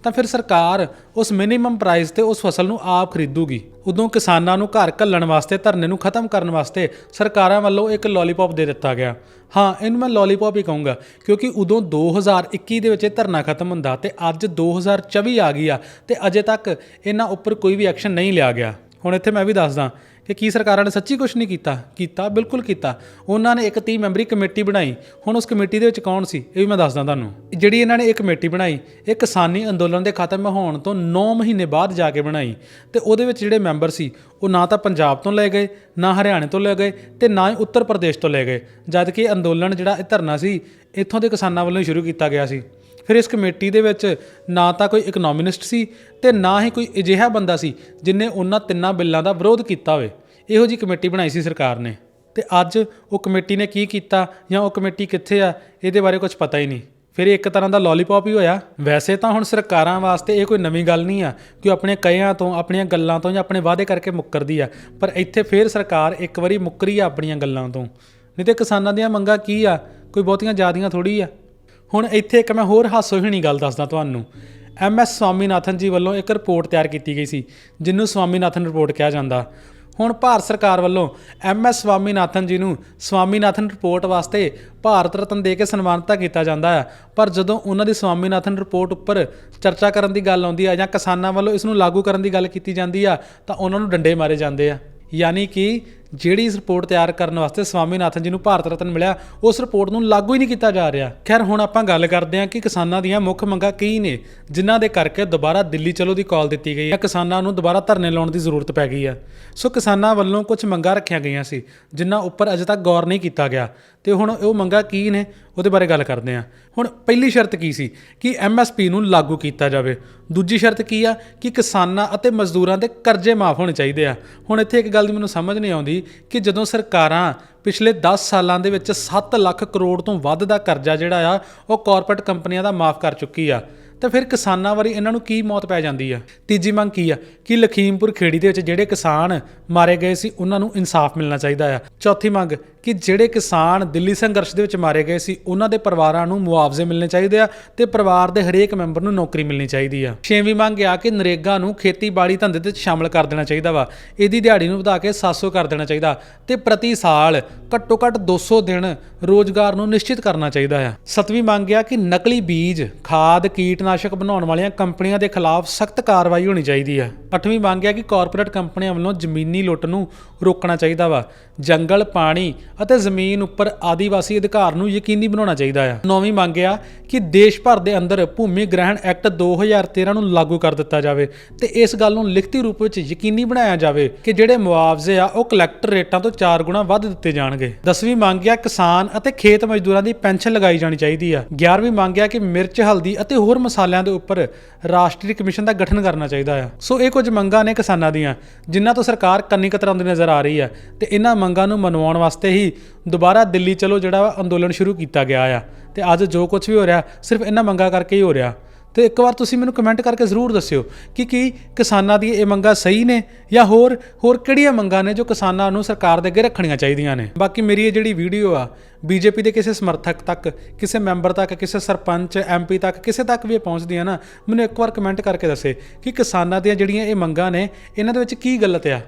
ਤਾਂ ਫਿਰ ਸਰਕਾਰ ਉਸ ਮਿਨੀਮਮ ਪ੍ਰਾਈਸ ਤੇ ਉਸ ਫਸਲ ਨੂੰ ਆਪ ਖਰੀਦੂਗੀ। ਉਦੋਂ ਕਿਸਾਨਾਂ ਨੂੰ ਘਰ ਘੱਲਣ ਵਾਸਤੇ, ਧਰਨੇ ਨੂੰ ਖਤਮ ਕਰਨ ਵਾਸਤੇ ਸਰਕਾਰਾਂ ਵੱਲੋਂ ਇੱਕ ਲੋਲੀਪੌਪ ਦੇ ਦਿੱਤਾ ਗਿਆ। ਹਾਂ, ਇਹਨੂੰ ਮੈਂ ਲੋਲੀਪੌਪ ਹੀ ਕਹੂੰਗਾ, ਕਿਉਂਕਿ ਉਦੋਂ 2021 ਦੇ ਵਿੱਚ ਇਹ ਧਰਨਾ ਖਤਮ ਹੁੰਦਾ ਤੇ ਅੱਜ 2024 ਆ ਗਈ ਆ ਤੇ ਅਜੇ ਤੱਕ ਇਹਨਾਂ ਉੱਪਰ ਕੋਈ ਵੀ ਐਕਸ਼ਨ ਨਹੀਂ ਲਿਆ ਗਿਆ। ਹੁਣ ਇੱਥੇ ਮੈਂ ਵੀ ਦੱਸਦਾ ਕਿ ਕੀ ਸਰਕਾਰਾਂ ਨੇ ਸੱਚੀ ਕੁਝ ਨਹੀਂ ਕੀਤਾ ਕੀਤਾ, ਬਿਲਕੁਲ ਕੀਤਾ। ਉਹਨਾਂ ਨੇ ਇੱਕ 30 ਮੈਂਬਰੀ ਕਮੇਟੀ ਬਣਾਈ। ਹੁਣ ਉਸ ਕਮੇਟੀ ਦੇ ਵਿੱਚ ਕੌਣ ਸੀ? ਇਹ ਵੀ ਮੈਂ ਦੱਸਦਾ ਤੁਹਾਨੂੰ। ਜਿਹੜੀ ਇਹਨਾਂ ਨੇ ਇੱਕ ਕਮੇਟੀ ਬਣਾਈ, ਇਹ ਕਿਸਾਨੀ ਅੰਦੋਲਨ ਦੇ ਖਤਮ ਹੋਣ ਤੋਂ 9 ਮਹੀਨੇ ਬਾਅਦ ਜਾ ਕੇ ਬਣਾਈ। ਤੇ ਉਹਦੇ ਵਿੱਚ ਜਿਹੜੇ ਮੈਂਬਰ ਸੀ, ਉਹ ਨਾ ਤਾਂ ਪੰਜਾਬ ਤੋਂ ਲੈ ਗਏ, ਨਾ ਹਰਿਆਣੇ ਤੋਂ ਲੈ ਗਏ ਤੇ ਨਾ ਹੀ ਉੱਤਰ ਪ੍ਰਦੇਸ਼ ਤੋਂ ਲੈ ਗਏ। ਜਦ ਕਿ ਅੰਦੋਲਨ ਜਿਹੜਾ ਇਹ ਧਰਨਾ ਸੀ, ਇੱਥੋਂ ਦੇ ਕਿਸਾਨਾਂ ਵੱਲੋਂ ਹੀ ਸ਼ੁਰੂ ਕੀਤਾ ਗਿਆ ਸੀ। ਫਿਰ ਇਸ ਕਮੇਟੀ ਦੇ ਵਿੱਚ ਨਾ ਤਾਂ ਕੋਈ ਇਕਨੋਮਿਸਟ ਸੀ ਤੇ ਨਾ ਹੀ ਕੋਈ ਅਜਿਹਾ ਬੰਦਾ ਸੀ ਜਿਨੇ ਉਹਨਾਂ ਤਿੰਨਾਂ ਬਿੱਲਾਂ ਦਾ ਵਿਰੋਧ ਕੀਤਾ ਹੋਵੇ। ਇਹੋ ਜੀ ਕਮੇਟੀ ਬਣਾਈ ਸੀ ਸਰਕਾਰ ਨੇ। ਤੇ ਅੱਜ ਉਹ ਕਮੇਟੀ ਨੇ ਕੀ ਕੀਤਾ ਜਾਂ ਉਹ ਕਮੇਟੀ ਕਿੱਥੇ ਆ, ਇਹਦੇ ਬਾਰੇ ਕੁਝ ਪਤਾ ਹੀ ਨਹੀਂ। ਫਿਰ ਇੱਕ ਤਰ੍ਹਾਂ ਦਾ ਲੋਲੀਪੌਪ ਹੀ ਹੋਇਆ। ਵੈਸੇ ਤਾਂ ਹੁਣ ਸਰਕਾਰਾਂ ਵਾਸਤੇ ਇਹ ਕੋਈ ਨਵੀਂ ਗੱਲ ਨਹੀਂ ਆ ਕਿ ਉਹ ਆਪਣੇ ਕਹਿਆਂ ਤੋਂ, ਆਪਣੀਆਂ ਗੱਲਾਂ ਤੋਂ ਜਾਂ ਆਪਣੇ ਵਾਅਦੇ ਕਰਕੇ ਮੁੱਕਰਦੀ ਆ। ਪਰ ਇੱਥੇ ਫਿਰ ਸਰਕਾਰ ਇੱਕ ਵਾਰੀ ਮੁੱਕਰੀ ਆ ਆਪਣੀਆਂ ਗੱਲਾਂ ਤੋਂ। ਨਹੀਂ ਤੇ ਕਿਸਾਨਾਂ ਦੀਆਂ ਮੰਗਾਂ ਕੀ ਆ? ਕੋਈ ਬਹੁਤੀਆਂ ਜ਼ਿਆਦੀਆਂ ਥੋੜੀ ਆ। ਹੁਣ ਇੱਥੇ ਇੱਕ ਮੈਂ ਹੋਰ ਹਾਸੋਹੀਣੀ ਗੱਲ ਦੱਸਦਾ ਤੁਹਾਨੂੰ। ਐਮ ਐਸ ਸਵਾਮੀਨਾਥਨ ਜੀ ਵੱਲੋਂ ਇੱਕ ਰਿਪੋਰਟ ਤਿਆਰ ਕੀਤੀ ਗਈ ਸੀ ਜਿਹਨੂੰ ਸਵਾਮੀਨਾਥਨ ਰਿਪੋਰਟ ਕਿਹਾ ਜਾਂਦਾ। ਹੁਣ ਭਾਰਤ ਸਰਕਾਰ ਵੱਲੋਂ ਐਮ ਐਸ ਸਵਾਮੀਨਾਥਨ ਜੀ ਨੂੰ ਸਵਾਮੀਨਾਥਨ ਰਿਪੋਰਟ ਵਾਸਤੇ ਭਾਰਤ ਰਤਨ ਦੇ ਕੇ ਸਨਮਾਨਿਤ ਕੀਤਾ ਜਾਂਦਾ ਹੈ, ਪਰ ਜਦੋਂ ਉਹਨਾਂ ਦੀ ਸਵਾਮੀਨਾਥਨ ਰਿਪੋਰਟ ਉੱਪਰ ਚਰਚਾ ਕਰਨ ਦੀ ਗੱਲ ਆਉਂਦੀ ਆ ਜਾਂ ਕਿਸਾਨਾਂ ਵੱਲੋਂ ਇਸ ਨੂੰ ਲਾਗੂ ਕਰਨ ਦੀ ਗੱਲ ਕੀਤੀ ਜਾਂਦੀ ਆ ਤਾਂ ਉਹਨਾਂ ਨੂੰ ਡੰਡੇ ਮਾਰੇ ਜਾਂਦੇ ਆ। ਯਾਨੀ ਕਿ ਜਿਹੜੀ ਇਸ ਰਿਪੋਰਟ ਤਿਆਰ ਕਰਨ ਵਾਸਤੇ ਸਵਾਮੀਨਾਥਨ ਜੀ ਨੂੰ ਭਾਰਤ ਰਤਨ ਮਿਲਿਆ, ਉਸ ਰਿਪੋਰਟ ਨੂੰ ਲਾਗੂ ਹੀ ਨਹੀਂ ਕੀਤਾ ਜਾ ਰਿਹਾ। ਖੈਰ, ਹੁਣ ਆਪਾਂ ਗੱਲ ਕਰਦੇ ਹਾਂ ਕਿ ਕਿਸਾਨਾਂ ਦੀਆਂ ਮੁੱਖ ਮੰਗਾਂ ਕੀ ਨੇ, ਜਿਨ੍ਹਾਂ ਦੇ ਕਰਕੇ ਦੁਬਾਰਾ ਦਿੱਲੀ ਚਲੋ ਦੀ ਕਾਲ ਦਿੱਤੀ ਗਈ ਹੈ। ਕਿਸਾਨਾਂ ਨੂੰ ਦੁਬਾਰਾ ਧਰਨੇ ਲਾਉਣ ਦੀ ਜ਼ਰੂਰਤ ਪੈ ਗਈ ਹੈ। ਸੋ ਕਿਸਾਨਾਂ ਵੱਲੋਂ ਕੁਝ ਮੰਗਾਂ ਰੱਖੀਆਂ ਗਈਆਂ ਸੀ, ਜਿਨ੍ਹਾਂ ਉੱਪਰ ਅਜੇ ਤੱਕ ਗੌਰ ਨਹੀਂ ਕੀਤਾ ਗਿਆ। ਤੇ ਹੁਣ ਉਹ ਮੰਗਾਂ ਕੀ ਨੇ, ਉਹਦੇ ਬਾਰੇ ਗੱਲ ਕਰਦੇ ਹਾਂ। ਹੁਣ ਪਹਿਲੀ ਸ਼ਰਤ ਕੀ ਸੀ? ਕਿ ਐਮਐਸਪੀ ਨੂੰ ਲਾਗੂ ਕੀਤਾ ਜਾਵੇ। ਦੂਜੀ ਸ਼ਰਤ ਕੀ ਆ? ਕਿ ਕਿਸਾਨਾਂ ਅਤੇ ਮਜ਼ਦੂਰਾਂ ਦੇ ਕਰਜ਼ੇ ਮਾਫ ਹੋਣੇ ਚਾਹੀਦੇ ਆ। ਹੁਣ ਇੱਥੇ ਇੱਕ ਗੱਲ ਦੀ ਮੈਨੂੰ ਸਮਝ ਨਹੀਂ ਆਉਂਦੀ ਕਿ ਜਦੋਂ ਸਰਕਾਰਾਂ ਪਿਛਲੇ 10 ਸਾਲਾਂ ਦੇ ਵਿੱਚ 7 ਲੱਖ ਕਰੋੜ ਤੋਂ ਵੱਧ ਦਾ ਕਰਜ਼ਾ ਜਿਹੜਾ ਆ, ਉਹ ਕਾਰਪੋਰੇਟ ਕੰਪਨੀਆਂ ਦਾ ਮਾਫ ਕਰ ਚੁੱਕੀ ਆ, ਤਾਂ ਫਿਰ ਕਿਸਾਨਾਂ ਵਾਰੀ ਇਹਨਾਂ ਨੂੰ ਕੀ ਮੌਤ ਪੈ ਜਾਂਦੀ ਆ? ਤੀਜੀ ਮੰਗ ਕੀ ਆ? ਕਿ ਲਖੀਮਪੁਰ ਖੇੜੀ ਦੇ ਵਿੱਚ ਜਿਹੜੇ ਕਿਸਾਨ ਮਾਰੇ ਗਏ ਸੀ, ਉਹਨਾਂ ਨੂੰ ਇਨਸਾਫ ਮਿਲਣਾ ਚਾਹੀਦਾ ਆ। ਚੌਥੀ ਮੰਗ ਕਿ ਜਿਹੜੇ ਕਿਸਾਨ ਦਿੱਲੀ ਸੰਘਰਸ਼ ਦੇ ਵਿੱਚ ਮਾਰੇ ਗਏ ਸੀ, ਉਹਨਾਂ ਦੇ ਪਰਿਵਾਰਾਂ ਨੂੰ ਮੁਆਵਜ਼ੇ ਮਿਲਣੇ ਚਾਹੀਦੇ ਆ ਤੇ ਪਰਿਵਾਰ ਦੇ ਹਰੇਕ ਮੈਂਬਰ ਨੂੰ ਨੌਕਰੀ ਮਿਲਣੀ ਚਾਹੀਦੀ ਆ। ਛੇਵੀਂ ਮੰਗ ਆ ਕਿ ਨਰੇਗਾ ਨੂੰ ਖੇਤੀਬਾੜੀ ਧੰਦੇ ਤੇ ਸ਼ਾਮਲ ਕਰ ਦੇਣਾ ਚਾਹੀਦਾ ਵਾ। ਇਹਦੀ ਦਿਹਾੜੀ ਨੂੰ ਵਧਾ ਕੇ 700 ਕਰ ਦੇਣਾ ਚਾਹੀਦਾ ਤੇ ਪ੍ਰਤੀ ਸਾਲ ਘੱਟੋ ਘੱਟ 200 ਦਿਨ ਰੋਜ਼ਗਾਰ ਨੂੰ ਨਿਸ਼ਚਿਤ ਕਰਨਾ ਚਾਹੀਦਾ ਆ। ਸੱਤਵੀਂ ਮੰਗ ਆ ਕਿ ਨਕਲੀ ਬੀਜ, ਖਾਦ, ਕੀਟਨਾਸ਼ਕ ਬਣਾਉਣ ਵਾਲੀਆਂ ਕੰਪਨੀਆਂ ਦੇ ਖਿਲਾਫ ਸਖਤ ਕਾਰਵਾਈ ਹੋਣੀ ਚਾਹੀਦੀ ਆ। ਅੱਠਵੀਂ ਮੰਗ ਆ ਕਿ ਕਾਰਪੋਰੇਟ ਕੰਪਨੀਆਂ ਵੱਲੋਂ ਜ਼ਮੀਨੀ ਲੁੱਟ ਨੂੰ ਰੋਕਣਾ ਚਾਹੀਦਾ ਵਾ। ਜੰਗਲ, ਪਾਣੀ ਅਤੇ ਜ਼ਮੀਨ ਉੱਪਰ ਆਦੀਵਾਸੀ ਅਧਿਕਾਰ ਨੂੰ ਯਕੀਨੀ ਬਣਾਉਣਾ ਚਾਹੀਦਾ ਆ। ਨੌਵੀਂ ਮੰਗ ਆ ਕਿ ਦੇਸ਼ ਭਰ ਦੇ ਅੰਦਰ ਭੂਮੀ ਗ੍ਰਹਿਣ ਐਕਟ 2013 ਨੂੰ ਲਾਗੂ ਕਰ ਦਿੱਤਾ ਜਾਵੇ ਤੇ ਇਸ ਗੱਲ ਨੂੰ ਲਿਖਤੀ ਰੂਪ ਵਿੱਚ ਯਕੀਨੀ ਬਣਾਇਆ ਜਾਵੇ ਕਿ ਜਿਹੜੇ ਮੁਆਵਜ਼ੇ ਆ ਉਹ ਕਲੈਕਟਰ ਰੇਟਾਂ ਤੋਂ 4 ਗੁਣਾ ਵੱਧ ਦਿੱਤੇ ਜਾਣਗੇ। ਦਸਵੀਂ ਮੰਗ ਆ ਕਿਸਾਨ ਅਤੇ ਖੇਤ ਮਜ਼ਦੂਰਾਂ ਦੀ ਪੈਨਸ਼ਨ ਲਗਾਈ ਜਾਣੀ ਚਾਹੀਦੀ ਆ। 11ਵੀਂ ਮੰਗ ਆ ਕਿ ਮਿਰਚ, ਹਲਦੀ ਅਤੇ ਹੋਰ ਮਸਾਲਿਆਂ ਦੇ ਉੱਪਰ ਰਾਸ਼ਟਰੀ ਕਮਿਸ਼ਨ ਦਾ ਗਠਨ ਕਰਨਾ ਚਾਹੀਦਾ ਆ। ਸੋ ਇਹ ਕੁਝ ਮੰਗਾਂ ਨੇ ਕਿਸਾਨਾਂ ਦੀਆਂ, ਜਿਨ੍ਹਾਂ ਤੋਂ ਸਰਕਾਰ ਕੰਨੀ ਕਤਰਾਉਂਦੀ ਨਜ਼ਰ ਆ ਰਹੀ ਆ ਤੇ ਇਹਨਾਂ ਮੰਗਾਂ ਨੂੰ ਮਨਵਾਉਣ ਵਾਸਤੇ ਹੀ ਦੁਬਾਰਾ ਦਿੱਲੀ ਚਲੋ ਜਿਹੜਾ ਵਾ ਅੰਦੋਲਨ ਸ਼ੁਰੂ ਕੀਤਾ ਗਿਆ ਆ। ਤੇ ਅੱਜ ਜੋ ਕੁਝ ਵੀ ਹੋ ਰਿਹਾ, ਸਿਰਫ ਇਹਨਾਂ ਮੰਗਾਂ ਕਰਕੇ ਹੀ ਹੋ ਰਿਹਾ। ਤੇ ਇੱਕ ਵਾਰ ਤੁਸੀਂ ਮੈਨੂੰ ਕਮੈਂਟ ਕਰਕੇ ਜ਼ਰੂਰ ਦੱਸਿਓ ਕਿ ਕੀ ਕਿਸਾਨਾਂ ਦੀ ਇਹ ਮੰਗਾਂ ਸਹੀ ਨੇ ਜਾਂ ਹੋਰ ਹੋਰ ਕਿਹੜੀਆਂ ਮੰਗਾਂ ਨੇ ਜੋ ਕਿਸਾਨਾਂ ਨੂੰ ਸਰਕਾਰ ਦੇ ਅੱਗੇ ਰੱਖਣੀਆਂ ਚਾਹੀਦੀਆਂ ਨੇ। ਬਾਕੀ ਮੇਰੀ ਇਹ ਜਿਹੜੀ ਵੀਡੀਓ ਆ, ਬੀਜੇਪੀ ਦੇ ਕਿਸੇ ਸਮਰਥਕ ਤੱਕ, ਕਿਸੇ ਮੈਂਬਰ ਤੱਕ, ਕਿਸੇ ਸਰਪੰਚ ਐਮਪੀ ਤੱਕ, ਕਿਸੇ ਤੱਕ ਵੀ ਇਹ ਪਹੁੰਚਦੀ ਆ ਨਾ, ਮੈਨੂੰ ਇੱਕ ਵਾਰ ਕਮੈਂਟ ਕਰਕੇ ਦੱਸੇ ਕਿ ਕਿਸਾਨਾਂ ਦੀਆਂ ਜਿਹੜੀਆਂ ਇਹ ਮੰਗਾਂ ਨੇ, ਇਹਨਾਂ ਦੇ ਵਿੱਚ ਕੀ ਗਲਤ ਆ।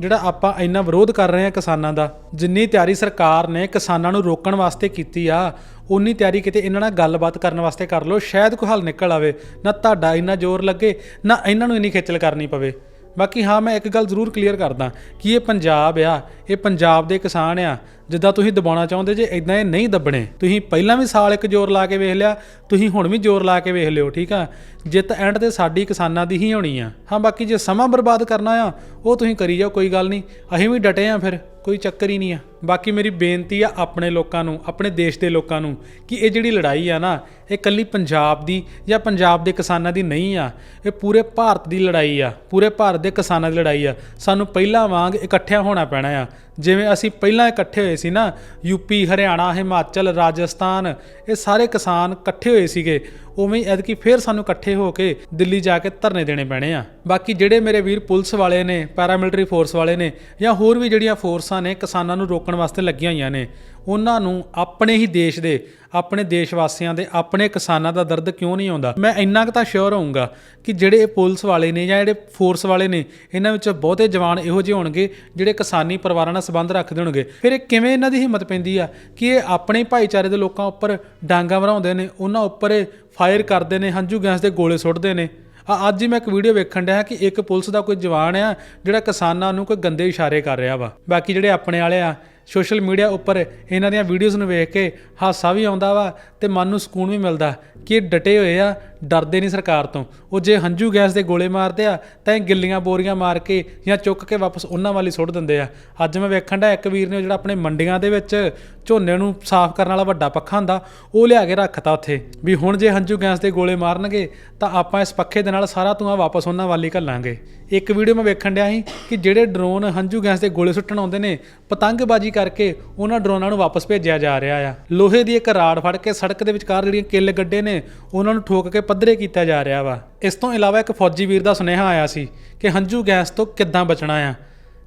ਜਿਹੜਾ ਆਪਾਂ ਇੰਨਾ ਵਿਰੋਧ ਕਰ ਰਹੇ ਹਾਂ ਕਿਸਾਨਾਂ ਦਾ, ਜਿੰਨੀ ਤਿਆਰੀ ਸਰਕਾਰ ਨੇ ਕਿਸਾਨਾਂ ਨੂੰ ਰੋਕਣ ਵਾਸਤੇ ਕੀਤੀ ਆ ਉਨੀ ਤਿਆਰੀ ਕਿਤੇ ਇਹਨਾਂ ਨਾਲ ਗੱਲਬਾਤ ਕਰਨ ਵਾਸਤੇ ਕਰ ਲਓ, ਸ਼ਾਇਦ ਕੋਈ ਹੱਲ ਨਿਕਲ ਆਵੇ, ਨਾ ਤੁਹਾਡਾ ਇੰਨਾ ਜ਼ੋਰ ਲੱਗੇ, ਨਾ ਇਹਨਾਂ ਨੂੰ ਇੰਨੀ ਖੇਚਲ ਕਰਨੀ ਪਵੇ। ਬਾਕੀ ਹਾਂ, ਮੈਂ ਇੱਕ ਗੱਲ ਜ਼ਰੂਰ ਕਲੀਅਰ ਕਰਦਾ ਕਿ ਇਹ ਪੰਜਾਬ ਆ, ਇਹ ਪੰਜਾਬ ਦੇ ਕਿਸਾਨ ਆ। ਜਿੱਦਾਂ ਤੁਸੀਂ ਦਬਾਉਣਾ ਚਾਹੁੰਦੇ ਜੇ ਇਦਾਂ ਇਹ ਨਹੀਂ ਦੱਬਣੇ। ਤੁਸੀਂ ਪਹਿਲਾਂ ਵੀ ਸਾਲ ਇੱਕ ਜ਼ੋਰ ਲਾ ਕੇ ਵੇਖ ਲਿਆ, ਤੁਸੀਂ ਹੁਣ ਵੀ ਜ਼ੋਰ ਲਾ ਕੇ ਵੇਖ ਲਿਓ, ਠੀਕ ਆ? ਜਿੱਤ ਐਂਡ ਤੇ ਸਾਡੀ ਕਿਸਾਨਾਂ ਦੀ ਹੀ ਹੋਣੀ ਆ। ਹਾਂ, ਬਾਕੀ ਜੇ ਸਮਾਂ ਬਰਬਾਦ ਕਰਨਾ ਆ, ਉਹ ਤੁਸੀਂ ਕਰੀ ਜਾਓ, ਕੋਈ ਗੱਲ ਨਹੀਂ। ਅਸੀਂ ਵੀ ਡਟੇ ਆ ਫਿਰ। ਕੋਈ ਚੱਕਰ ਹੀ ਨਹੀਂ ਆ। ਬਾਕੀ ਮੇਰੀ ਬੇਨਤੀ ਆ ਆਪਣੇ ਲੋਕਾਂ ਨੂੰ, ਆਪਣੇ ਦੇਸ਼ ਦੇ ਲੋਕਾਂ ਨੂੰ ਕਿ ਇਹ ਜਿਹੜੀ ਲੜਾਈ ਆ ਨਾ, ਇਹ ਕੱਲੀ ਪੰਜਾਬ ਦੀ ਜਾਂ ਪੰਜਾਬ ਦੇ ਕਿਸਾਨਾਂ ਦੀ ਨਹੀਂ ਆ। ਇਹ ਪੂਰੇ ਭਾਰਤ ਦੀ ਲੜਾਈ ਆ, ਪੂਰੇ ਭਾਰਤ ਦੇ ਕਿਸਾਨਾਂ ਦੀ ਲੜਾਈ ਆ। ਸਾਨੂੰ ਪਹਿਲਾਂ ਵਾਂਗ ਇਕੱਠਿਆਂ ਹੋਣਾ ਪੈਣਾ ਆ। ਜਿਵੇਂ ਅਸੀਂ ਪਹਿਲਾਂ ਇਕੱਠੇ ਹੋਏ ਸੀ ਨਾ ਯੂਪੀ ਹਰਿਆਣਾ, ਹਿਮਾਚਲ, ਰਾਜਸਥਾਨ, ਇਹ ਸਾਰੇ ਕਿਸਾਨ ਇਕੱਠੇ ਹੋਏ ਸੀਗੇ। ਉਵੇਂ ਹੀ ਐਦਕੀ ਫੇਰ ਸਾਨੂੰ ਇਕੱਠੇ ਹੋ ਕੇ ਦਿੱਲੀ ਜਾ ਕੇ ਧਰਨੇ ਦੇਣੇ ਪੈਣੇ ਆ। ਬਾਕੀ ਜਿਹੜੇ ਮੇਰੇ ਵੀਰ ਪੁਲਿਸ ਵਾਲੇ ਨੇ, ਪੈਰਾਮਿਲਟਰੀ ਫੋਰਸ ਵਾਲੇ ਨੇ ਜਾਂ ਹੋਰ ਵੀ ਜਿਹੜੀਆਂ ਫੋਰਸਾਂ ਨੇ ਕਿਸਾਨਾਂ ਨੂੰ ਰੋਕਣ ਵਾਸਤੇ ਲੱਗੀਆਂ ਹੋਈਆਂ ਨੇ। ਉਹਨਾਂ ਨੂੰ ਆਪਣੇ ਹੀ ਦੇਸ਼ ਦੇ, ਆਪਣੇ ਦੇਸ਼ ਵਾਸੀਆਂ ਦੇ, ਆਪਣੇ ਕਿਸਾਨਾਂ ਦਾ ਦਰਦ ਕਿਉਂ ਨਹੀਂ ਆਉਂਦਾ? ਮੈਂ ਇੰਨਾ ਕੁ ਤਾਂ ਸ਼ੋਰ ਹੋਊਂਗਾ ਕਿ ਜਿਹੜੇ ਇਹ ਪੁਲਿਸ ਵਾਲੇ ਨੇ ਜਾਂ ਜਿਹੜੇ ਫੋਰਸ ਵਾਲੇ ਨੇ, ਇਹਨਾਂ ਵਿੱਚ ਬਹੁਤੇ ਜਵਾਨ ਇਹੋ ਜਿਹੇ ਹੋਣਗੇ ਜਿਹੜੇ ਕਿਸਾਨੀ ਪਰਿਵਾਰਾਂ ਨਾਲ ਸੰਬੰਧ ਰੱਖਦੇ ਹੋਣਗੇ। ਫਿਰ ਇਹ ਕਿਵੇਂ ਇਹਨਾਂ ਦੀ ਹਿੰਮਤ ਪੈਂਦੀ ਆ ਕਿ ਇਹ ਆਪਣੇ ਭਾਈਚਾਰੇ ਦੇ ਲੋਕਾਂ ਉੱਪਰ ਡਾਂਗਾ ਵਰਾਉਂਦੇ ਨੇ, ਉਹਨਾਂ ਉੱਪਰ ਇਹ ਫਾਇਰ ਕਰਦੇ ਨੇ, ਹੰਝੂ ਗੈਸ ਦੇ ਗੋਲੇ ਸੁੱਟਦੇ ਨੇ? ਆ ਅੱਜ ਹੀ ਮੈਂ ਇੱਕ ਵੀਡੀਓ ਵੇਖਣ ਡਿਆ ਕਿ ਇੱਕ ਪੁਲਿਸ ਦਾ ਕੋਈ ਜਵਾਨ ਆ, ਜਿਹੜਾ ਕਿਸਾਨਾਂ ਨੂੰ ਕੋਈ ਗੰਦੇ ਇਸ਼ਾਰੇ ਕਰ ਰਿਹਾ ਵਾ। ਬਾਕੀ ਜਿਹੜੇ ਆਪਣੇ ਵਾਲੇ ਆ ਸੋਸ਼ਲ ਮੀਡੀਆ ਉੱਪਰ ਇਹਨਾਂ ਦੀਆਂ ਵੀਡੀਓਜ਼ ਨੂੰ ਵੇਖ ਕੇ ਹਾਸਾ ਵੀ ਆਉਂਦਾ ਵਾ ਤੇ ਮਨ ਨੂੰ ਸਕੂਨ ਵੀ ਮਿਲਦਾ ਕਿ ਇਹ ਡਟੇ ਹੋਏ ਆ ਡਰਦੇ ਨਹੀਂ ਸਰਕਾਰ ਤੋਂ। ਉਹ ਜੇ ਹੰਝੂ ਗੈਸ ਦੇ ਗੋਲੇ ਮਾਰਦੇ ਆ, ਤਾਂ ਇਹ ਗਿੱਲੀਆਂ ਬੋਰੀਆਂ ਮਾਰ ਕੇ ਜਾਂ ਚੁੱਕ ਕੇ ਵਾਪਸ ਉਹਨਾਂ ਵਾਲੀ ਸੁੱਟ ਦਿੰਦੇ ਆ। ਅੱਜ ਮੈਂ ਵੇਖਣ ਦਾ ਇੱਕ ਵੀਰ ਨੇ ਜਿਹੜਾ ਆਪਣੇ ਮੰਡੀਆਂ ਦੇ ਵਿੱਚ ਝੋਨੇ ਨੂੰ ਸਾਫ਼ ਕਰਨ ਵਾਲਾ ਵੱਡਾ ਪੱਖਾ ਹੁੰਦਾ, ਉਹ ਲਿਆ ਕੇ ਰੱਖਤਾ ਉੱਥੇ। ਵੀ ਹੁਣ ਜੇ ਹੰਝੂ ਗੈਸ ਦੇ ਗੋਲੇ ਮਾਰਨਗੇ, ਤਾਂ ਆਪਾਂ ਇਸ ਪੱਖੇ ਦੇ ਨਾਲ ਸਾਰਾ ਧੂੰਆਂ ਵਾਪਸ ਉਹਨਾਂ ਵਾਲੀ ਘੱਲਾਂਗੇ। ਇੱਕ ਵੀਡੀਓ ਮੈਂ ਵੇਖਣ ਡਿਆ ਸੀ ਕਿ ਜਿਹੜੇ ਡਰੋਨ ਹੰਝੂ ਗੈਸ ਦੇ ਗੋਲੇ ਸੁੱਟਣ ਆਉਂਦੇ ਨੇ, ਪਤੰਗਬਾਜ਼ੀ ਕਰਕੇ ਉਹਨਾਂ ਡਰੋਨਾਂ ਨੂੰ ਵਾਪਸ ਭੇਜਿਆ ਜਾ ਰਿਹਾ ਆ। ਲੋਹੇ ਦੀ ਇੱਕ ਰਾੜ ਫੜ ਕੇ ਸੜਕ ਦੇ ਵਿਚਕਾਰ ਜਿਹੜੀਆਂ ਕਿੱਲ ਗੱਡੇ ਨੇ, ਉਹਨਾਂ ਨੂੰ ਠੋਕ ਕੇ ਪੱਧਰੇ ਕੀਤਾ ਜਾ ਰਿਹਾ ਵਾ। ਇਸ ਤੋਂ ਇਲਾਵਾ ਇੱਕ ਫੌਜੀ ਵੀਰ ਦਾ ਸੁਨੇਹਾ ਆਇਆ ਸੀ ਕਿ ਹੰਝੂ ਗੈਸ ਤੋਂ ਕਿੱਦਾਂ ਬਚਣਾ ਆ।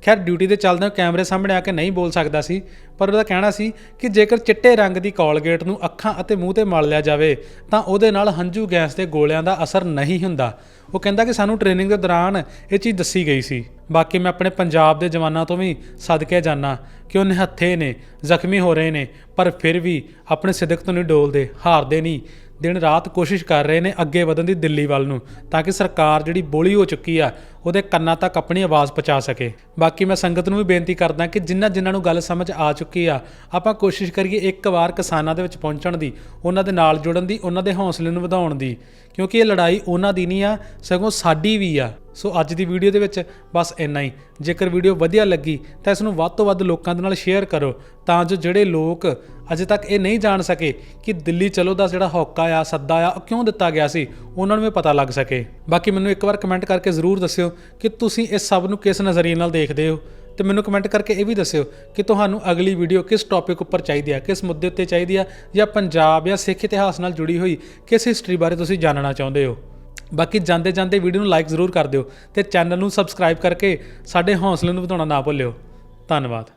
ਖੈਰ, ਡਿਊਟੀ ਤੇ ਚੱਲਦਿਆਂ ਕੈਮਰੇ ਸਾਹਮਣੇ ਆ ਕੇ ਨਹੀਂ ਬੋਲ ਸਕਦਾ ਸੀ, ਪਰ ਉਹਦਾ ਕਹਿਣਾ ਸੀ ਕਿ ਜੇਕਰ ਚਿੱਟੇ ਰੰਗ ਦੀ ਕੋਲਗੇਟ ਨੂੰ ਅੱਖਾਂ ਅਤੇ ਮੂੰਹ ਤੇ ਮਲ ਲਿਆ ਜਾਵੇ, ਤਾਂ ਉਹਦੇ ਨਾਲ ਹੰਝੂ ਗੈਸ ਦੇ ਗੋਲਿਆਂ ਦਾ ਅਸਰ ਨਹੀਂ ਹੁੰਦਾ। ਉਹ ਕਹਿੰਦਾ ਕਿ ਸਾਨੂੰ ਟ੍ਰੇਨਿੰਗ ਦੇ ਦੌਰਾਨ ਇਹ ਚੀਜ਼ ਦੱਸੀ ਗਈ ਸੀ। ਬਾਕੀ ਮੈਂ ਆਪਣੇ ਪੰਜਾਬ ਦੇ ਜਵਾਨਾਂ ਤੋਂ ਵੀ ਸਦਕੇ ਜਾਣਾ ਕਿ ਉਹ ਨਿਹੱਥੇ ਨੇ, ਜ਼ਖਮੀ ਹੋ ਰਹੇ ਨੇ, ਪਰ ਫਿਰ ਵੀ ਆਪਣੇ ਸਿਦਕ ਤੋਂ ਨਹੀਂ ਡੋਲਦੇ, ਹਾਰਦੇ ਨਹੀਂ। ਦਿਨ ਰਾਤ ਕੋਸ਼ਿਸ਼ ਕਰ ਰਹੇ ਨੇ ਅੱਗੇ ਵਧਣ ਦੀ ਦਿੱਲੀ ਵੱਲ ਨੂੰ, ਤਾਂ ਕਿ ਸਰਕਾਰ ਜਿਹੜੀ ਬੋਲੀ ਹੋ ਚੁੱਕੀ ਆ, ਉਹਦੇ ਕੰਨਾਂ ਤੱਕ ਆਪਣੀ ਆਵਾਜ਼ ਪਹੁੰਚਾ ਸਕੇ। ਬਾਕੀ ਮੈਂ ਸੰਗਤ ਨੂੰ ਵੀ ਬੇਨਤੀ ਕਰਦਾ ਕਿ ਜਿਨ੍ਹਾਂ ਜਿਨ੍ਹਾਂ ਨੂੰ ਗੱਲ ਸਮਝ ਆ ਚੁੱਕੀ ਆ, ਆਪਾਂ ਕੋਸ਼ਿਸ਼ ਕਰੀਏ ਇੱਕ ਵਾਰ ਕਿਸਾਨਾਂ ਦੇ ਵਿੱਚ ਪਹੁੰਚਣ ਦੀ, ਉਹਨਾਂ ਦੇ ਨਾਲ ਜੁੜਨ ਦੀ, ਉਹਨਾਂ ਦੇ ਹੌਸਲੇ ਨੂੰ ਵਧਾਉਣ ਦੀ। ਕਿਉਂਕਿ ਇਹ ਲੜਾਈ ਉਹਨਾਂ ਦੀ ਨਹੀਂ ਆ, ਸਗੋਂ ਸਾਡੀ ਵੀ ਆ। ਸੋ ਅੱਜ ਦੀ ਵੀਡੀਓ ਦੇ ਵਿੱਚ ਬਸ ਇੰਨਾ ਹੀ। ਜੇਕਰ ਵੀਡੀਓ ਵਧੀਆ ਲੱਗੀ, ਤਾਂ ਇਸ ਨੂੰ ਵੱਧ ਤੋਂ ਵੱਧ ਲੋਕਾਂ ਦੇ ਨਾਲ ਸ਼ੇਅਰ ਕਰੋ, ਤਾਂ ਜੋ ਜਿਹੜੇ ਲੋਕ ਅਜੇ ਤੱਕ ਇਹ ਨਹੀਂ ਜਾਣ ਸਕੇ ਕਿ ਦਿੱਲੀ ਚਲੋ ਦਾ ਜਿਹੜਾ ਹੌਕਾ ਆ, ਸੱਦਾ ਆ, ਉਹ ਕਿਉਂ ਦਿੱਤਾ ਗਿਆ ਸੀ, ਉਹਨਾਂ ਨੂੰ ਵੀ ਪਤਾ ਲੱਗ ਸਕੇ। ਬਾਕੀ ਮੈਨੂੰ ਇੱਕ ਵਾਰ ਕਮੈਂਟ ਕਰਕੇ ਜ਼ਰੂਰ ਦੱਸਿਓ ਕਿ ਤੁਸੀਂ ਇਸ ਸਭ ਨੂੰ ਕਿਸ ਨਜ਼ਰੀਏ ਨਾਲ ਦੇਖਦੇ ਹੋ? ਤੇ ਮੈਨੂੰ ਕਮੈਂਟ ਕਰਕੇ ਇਹ ਵੀ ਦੱਸਿਓ ਕਿ ਤੁਹਾਨੂੰ ਅਗਲੀ ਵੀਡੀਓ ਕਿਸ ਟੌਪਿਕ ਉੱਪਰ ਚਾਹੀਦੀ ਆ, ਕਿਸ ਮੁੱਦੇ ਉੱਤੇ ਚਾਹੀਦੀ ਆ, ਜਾਂ ਪੰਜਾਬ ਜਾਂ ਸਿੱਖ ਇਤਿਹਾਸ ਨਾਲ ਜੁੜੀ ਹੋਈ ਕਿਸ ਹਿਸਟਰੀ ਬਾਰੇ ਤੁਸੀਂ ਜਾਣਨਾ ਚਾਹੁੰਦੇ ਹੋ। ਬਾਕੀ ਜਾਂਦੇ ਜਾਂਦੇ ਵੀਡੀਓ ਨੂੰ ਲਾਈਕ ਜ਼ਰੂਰ ਕਰ ਦਿਓ ਤੇ ਚੈਨਲ ਨੂੰ ਸਬਸਕ੍ਰਾਈਬ ਕਰਕੇ ਸਾਡੇ ਹੌਸਲੇ ਨੂੰ ਵਧਾਉਣਾ ਨਾ ਭੁੱਲਿਓ। ਧੰਨਵਾਦ।